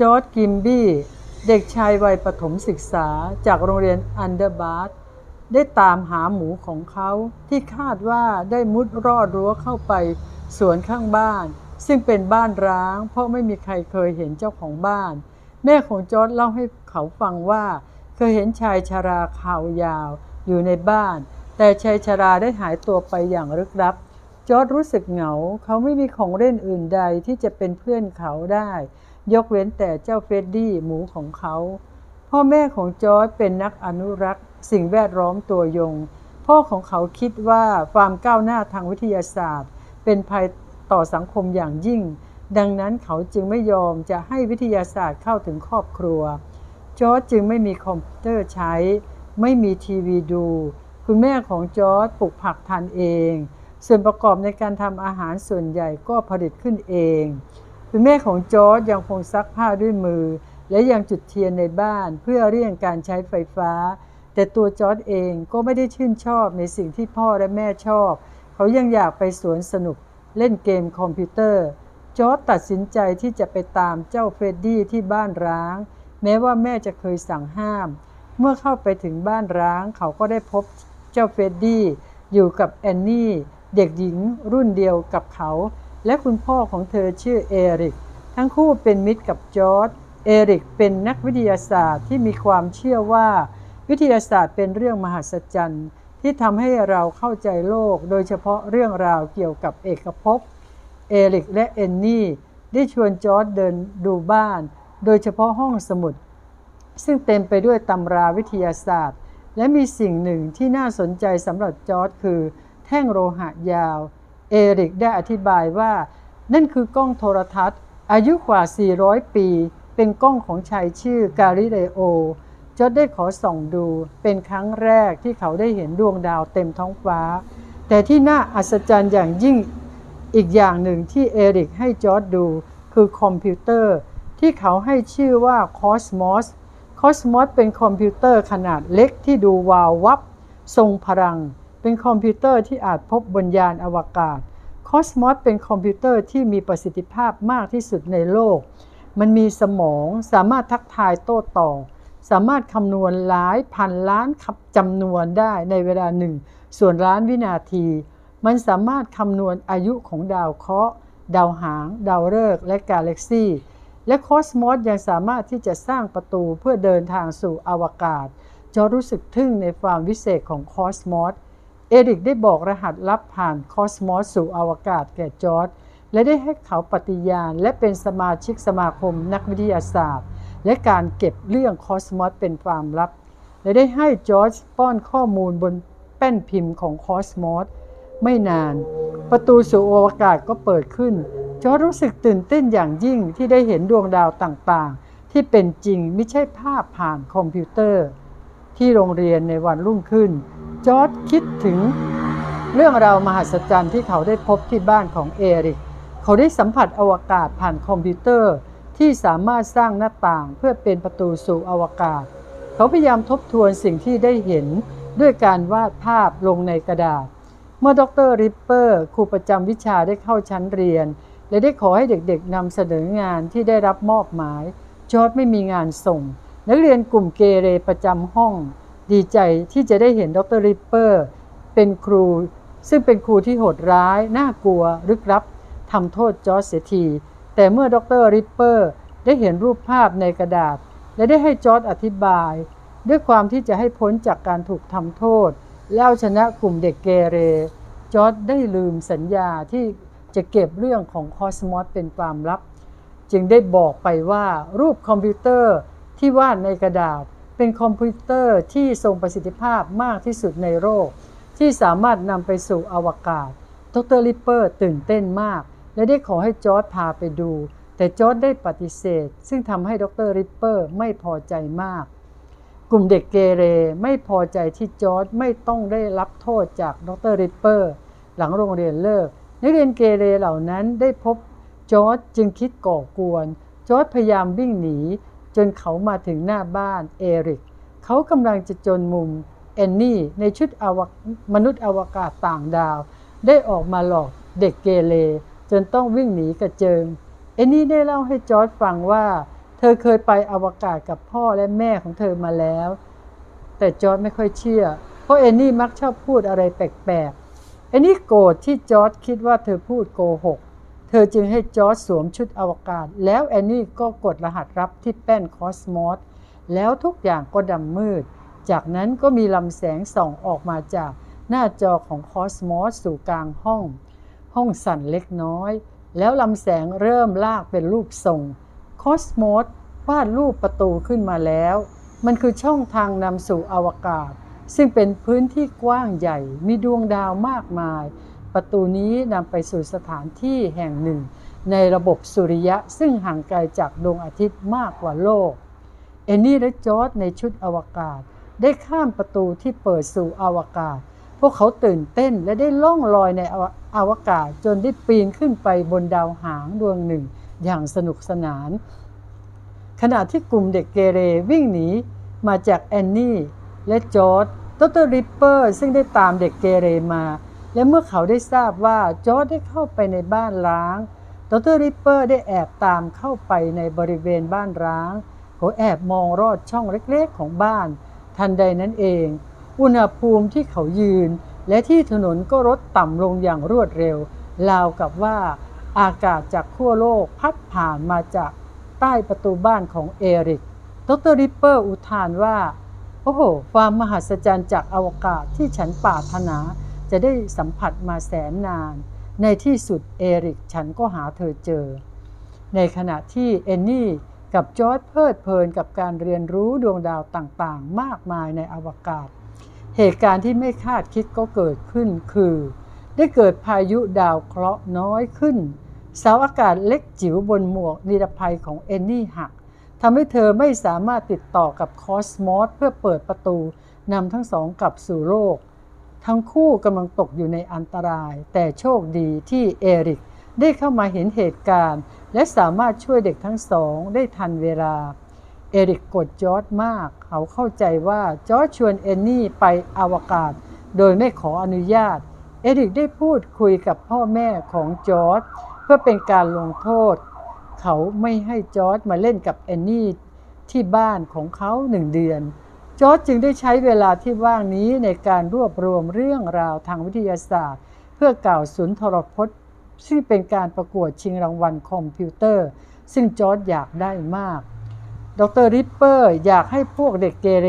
จอร์ดกิมบี้ เด็กชายวัยประถมศึกษาจากโรงเรียนอันเดอร์บาร์ได้ตามหาหมูของเขาที่คาดว่าได้มุดรอดรั้วเข้าไปสวนข้างบ้าน ซึ่งเป็นบ้านร้าง เพราะไม่มีใครเคยเห็นเจ้าของบ้าน แม่ของจอร์ดเล่าให้เขาฟังว่า เคยเห็นชายชาราขาวยาวอยู่ในบ้าน แต่ชายชาราได้หายตัวไปอย่างลึกลับ จอร์ดรู้สึกเหงา เขาไม่มีของเล่นอื่นใดที่จะเป็นเพื่อนเขาได้ ยกเว้นแต่เจ้าเฟดดี้หมูของเขา พ่อแม่ของจอร์ดเป็นนักอนุรักษ์ สิ่งแวดล้อมตัวยง พ่อของเขาคิดว่าความก้าวหน้าทางวิทยาศาสตร์ เป็นภัยต่อสังคมอย่างยิ่ง ดังนั้นเขาจึงไม่ยอมจะให้วิทยาศาสตร์เข้าถึงครอบครัว จอร์ดจึงไม่มีคอมพิวเตอร์ใช้ ไม่มีทีวีดู คุณแม่ของจอร์ดปลูกผักทานเอง ส่วนประกอบในการทำอาหารส่วนใหญ่ก็ผลิตขึ้นเอง คุณแม่ของจอร์ดยังคงซักผ้าด้วยมือ และยังจุดเทียนในบ้านเพื่อเลี่ยงการใช้ไฟฟ้า แต่ตัวจอร์ดเองก็ไม่ได้ชื่นชอบในสิ่งที่พ่อและแม่ชอบ เขายังอยากไปสวนสนุกเล่นเกมคอมพิวเตอร์ จอร์ดตัดสินใจที่จะไปตามเจ้าเฟรดดี้ที่บ้านร้าง แม้ว่าแม่จะเคยสั่งห้าม เมื่อเข้าไปถึงบ้านร้าง เขาก็ได้พบเจ้าเฟรดดี้อยู่กับแอนนี่เด็กหญิงรุ่นเดียวกับเขา และคุณพ่อของเธอชื่อเอริก ทั้งคู่เป็นมิตรกับจอร์ดเอริกเป็นนักวิทยาศาสตร์ที่มีความเชื่อว่า วิทยาศาสตร์เป็นเรื่องมหัศจรรย์ที่ทำให้เราเข้าใจโลก โดยเฉพาะเรื่องราวเกี่ยวกับเอกภพเอริกและเอนนี่ได้ชวนจอร์ดเดินดูบ้าน โดยเฉพาะห้องสมุด ซึ่งเต็มไปด้วยตำราวิทยาศาสตร์ และมีสิ่งหนึ่งที่น่าสนใจสำหรับจอร์ดคือ แท่งโลหะยาว เอริกได้อธิบายว่า นั่นคือกล้องโทรทัศน์ อายุกว่า 400 ปี เป็นกล้องของชายชื่อกาลิเลโอจอร์ดได้ขอส่องดูเป็นครั้งแรกที่เขาได้เห็นดวงดาวเต็มท้องฟ้า แต่ที่น่าอัศจรรย์อย่างยิ่งอีกอย่างหนึ่งที่เอริกให้จอร์ดดูคือคอมพิวเตอร์ ที่เขาให้ชื่อว่า Cosmos Cosmos เป็นคอมพิวเตอร์ขนาดเล็กที่ดูวาววับ ทรงพลัง เป็นคอมพิวเตอร์ที่อาจพบบนยานอวกาศ Cosmos เป็นคอมพิวเตอร์ที่มีประสิทธิภาพมากที่สุดในโลก มันมีสมองสามารถทักทายโต้ตอบสามารถคำนวณหลายพันล้านคำจำนวนได้ในเวลาหนึ่งส่วนล้านวินาที มันสามารถคำนวณอายุของดาวเคราะห์ ดาวหาง ดาวฤกษ์และกาแล็กซีและคอสมอสยังสามารถที่จะสร้างประตูเพื่อเดินทางสู่อวกาศจอรู้สึกทึ่งในความวิเศษของคอสมอส เอริกได้บอกรหัสลับผ่านคอสมอสสู่อวกาศแก่จอร์ดและได้ให้เขาปฏิญาณ และเป็นสมาชิกสมาคมนักวิทยาศาสตร์ และการเก็บเรื่องคอสมอสเป็นความลับ และได้ให้จอร์จป้อนข้อมูลบนแป้นพิมพ์ของคอสมอสไม่นาน ประตูสู่อวกาศก็เปิดขึ้น จอร์จรู้สึกตื่นเต้นอย่างยิ่งที่ได้เห็นดวงดาวต่างๆ ที่เป็นจริงไม่ใช่ภาพผ่านคอมพิวเตอร์ ที่โรงเรียนในวันรุ่งขึ้น จอร์จคิดถึงเรื่องราวมหัศจรรย์ที่เขาได้พบที่บ้านของเอริก เขาได้สัมผัสอวกาศผ่านคอมพิวเตอร์ที่สามารถสร้างหน้าต่างเพื่อเป็นประตูสู่อวกาศ เขาพยายามทบทวนสิ่งที่ได้เห็นด้วยการวาดภาพลงในกระดาษ เมื่อดรริปเปอร์ครูประจำวิชาได้เข้าชั้นเรียน และได้ขอให้เด็กๆนำเสนองานที่ได้รับมอบหมาย จอร์ดไม่มีงานส่ง นักเรียนกลุ่มเกเรประจำห้อง ดีใจที่จะได้เห็นดรริปเปอร์เป็นครู ซึ่งเป็นครูที่โหดร้าย น่ากลัวลึกลับทำโทษจอร์จเสียที แต่เมื่อดรริปเปอร์ได้เห็นรูปภาพในกระดาษ และได้ให้จอร์ดอธิบาย ด้วยความที่จะให้พ้นจากการถูกทำโทษ และเอาชนะกลุ่มเด็กเกเร จอร์ดได้ลืมสัญญาที่จะเก็บเรื่องของคอสมอสเป็นความลับ จึงได้บอกไปว่ารูปคอมพิวเตอร์ที่วาดในกระดาษ เป็นคอมพิวเตอร์ที่ทรงประสิทธิภาพมากที่สุดในโลกที่สามารถนำไปสู่อวกาศ ดรลิปเปอร์ตื่นเต้นมาก และได้ขอให้จอร์ดพาไปดู แต่จอร์ดได้ปฏิเสธ ซึ่งทำให้ดรริปเปอร์ไม่พอใจมาก กลุ่มเด็กเกเรไม่พอใจที่จอร์ดไม่ต้องได้รับโทษจากดรริปเปอร์หลังโรงเรียนเลิก นักเรียนเกเรเหล่านั้นได้พบจอร์ดจึงคิดก่อกวน จอร์ดพยายามวิ่งหนี จนเขามาถึงหน้าบ้านเอริก เขากำลังจะจนมุมแอนนี่ในชุดอวมนุษย์อวกาศต่างดาว ได้ออกมาหลอกเด็กเกเรจนต้องวิ่งหนีกระเจิงแอนนี่ได้เล่าให้จอร์ดฟังว่า เธอเคยไปอวกาศกับพ่อและแม่ของเธอมาแล้ว แต่จอร์ดไม่ค่อยเชื่อ เพราะเอนนี่มักชอบพูดอะไรแปลกๆเอนนี่โกรธที่จอร์ดคิดว่าเธอพูดโกหก ธอจึงให้จอร์จสวมชุดอวกาศ แล้วแอนนี่ก็กดรหัสลับที่แป้นคอสมอสแล้วทุกอย่างก็ดำมืด จากนั้นก็มีลำแสงส่องออกมาจากหน้าจอของคอสมอสสู่กลางห้อง ห้องสั่นเล็กน้อย แล้วลำแสงเริ่มลากเป็นรูปทรงคอสมอสวาดรูปประตูขึ้นมาแล้ว มันคือช่องทางนำสู่อวกาศ ซึ่งเป็นพื้นที่กว้างใหญ่มีดวงดาวมากมาย ประตูนี้นำไปสู่สถานที่แห่งหนึ่ง ในระบบสุริยะซึ่งห่างไกลจากดวงอาทิตย์มากกว่าโลก เอนนี่และจอร์ดในชุดอวกาศ ได้ข้ามประตูที่เปิดสู่อวกาศ พวกเขาตื่นเต้นและได้ล่องลอยในอวกาศจนได้ปีนขึ้นไปบนดาวหางดวงหนึ่ง อย่างสนุกสนาน ขณะที่กลุ่มเด็กเกเรวิ่งหนีมาจากแอนนี่และจอร์ดดรริปเปอร์ซึ่งได้ตามเด็กเกเรมา และเมื่อเขาได้ทราบว่าจอร์ดได้เข้าไปในบ้านร้างดรริปเปอร์ได้แอบตามเข้าไปในบริเวณบ้านร้างเขาแอบมองรอดช่องเล็กๆของบ้าน ทันใดนั้นเอง อุณหภูมิที่เขายืน และที่ถนนก็ลดต่ำลงอย่างรวดเร็วราวกับว่าอากาศจากขั้วโลกพัดผ่านมาจากใต้ประตูบ้านของเอริกดรริปเปอร์อุทานว่า โอ้โห ความมหัศจรรย์จากอวกาศที่ฉันปรารถนา จะได้สัมผัสมาแสนนาน ในที่สุดเอริกฉันก็หาเธอเจอ ในขณะที่เอนนี่กับจอร์ดเพลิดเพลินกับการเรียนรู้ดวงดาวต่างๆ มากมายในอวกาศ เหตุการณ์ที่ไม่คาดคิดก็เกิดขึ้นคือ ได้เกิดพายุดาวเคราะห์น้อยขึ้น เสาอากาศเล็กจิ๋วบนหมวกนิรภัยของเอนนี่หักทำให้เธอไม่สามารถติดต่อกับคอสมอสเพื่อเปิดประตูนำทั้งสองกลับสู่โลก ทั้งคู่กำลังตกอยู่ในอันตราย แต่โชคดีที่เอริกได้เข้ามาเห็นเหตุการณ์ และสามารถช่วยเด็กทั้งสองได้ทันเวลา เอริกกดจอร์ดมาก เขาเข้าใจว่าจอร์ดชวนเอนนี่ไปอวกาศ โดยไม่ขออนุญาต เอริกได้พูดคุยกับพ่อแม่ของจอร์ดเพื่อเป็นการลงโทษ เขาไม่ให้จอร์ดมาเล่นกับแอนนี่ที่บ้านของเขาหนึ่งเดือน จอร์จจึงได้ใช้เวลาที่ว่างนี้ในการรวบรวมเรื่องราวทางวิทยาศาสตร์ เพื่อกล่าวสุนทรพจน์ซึ่งเป็นการประกวดชิงรางวัลคอมพิวเตอร์ ซึ่งจอร์จอยากได้มาก ดรริปเปอร์อยากให้พวกเด็กเกเร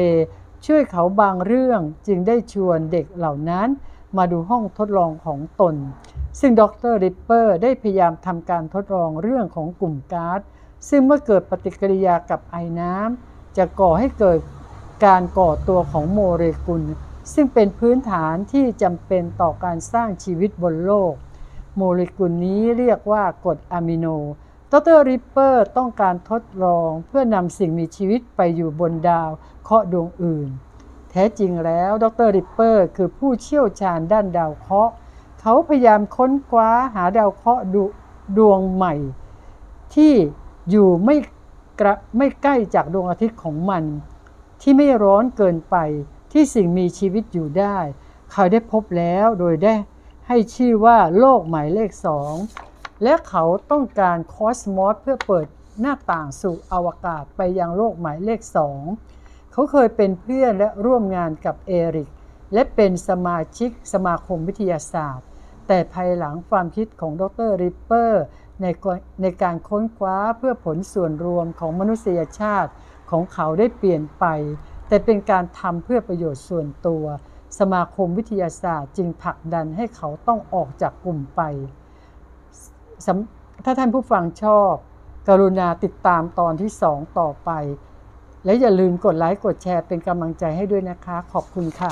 ช่วยเขาบางเรื่องจึงได้ชวนเด็กเหล่านั้น มาดูห้องทดลองของตน ซึ่งดรริปเปอร์ได้พยายามทำการทดลองเรื่องของกลุ่มก๊าซซึ่งเมื่อเกิดปฏิกิริยากับไอน้ำจะก่อให้เกิด การก่อตัวของโมเลกุล ซึ่งเป็นพื้นฐานที่จำเป็นต่อการสร้างชีวิตบนโลก โมเลกุลนี้เรียกว่ากรดอะมิโนดรริปเปอร์ต้องการทดลองเพื่อนำสิ่งมีชีวิตไปอยู่บนดาวเคราะห์ดวงอื่น แท้จริงแล้วดรริปเปอร์คือผู้เชี่ยวชาญด้านดาวเคราะห์เขาพยายามค้นคว้าหาดาวเคราะห์ดวงใหม่ ที่อยู่ไม่ไม่ใกล้จากดวงอาทิตย์ของมัน ที่ไม่ร้อนเกินไปที่สิ่งมีชีวิตอยู่ได้ เขาได้พบแล้วโดยได้ให้ชื่อว่าโลกหมายเลขสองและเขาต้องการคอสมอสเพื่อเปิดหน้าต่างสู่อวกาศไปยังโลกหมายเลขสองเขาเคยเป็นเพื่อนและร่วมงานกับเอริก และเป็นสมาชิกสมาคมวิทยาศาสตร์ แต่ภายหลังความคิดของดรริปเปอร์ในกในการค้นคว้าเพื่อผลส่วนรวมของมนุษยชาติ ของเขาได้เปลี่ยนไป แต่เป็นการทำเพื่อประโยชน์ส่วนตัว สมาคมวิทยาศาสตร์จึงผลักดันให้เขาต้องออกจากกลุ่มไป ถ้าท่านผู้ฟังชอบ กรุณาติดตามตอนที่2ต่อไป และอย่าลืมกดไลค์กดแชร์เป็นกำลังใจให้ด้วยนะคะ ขอบคุณค่ะ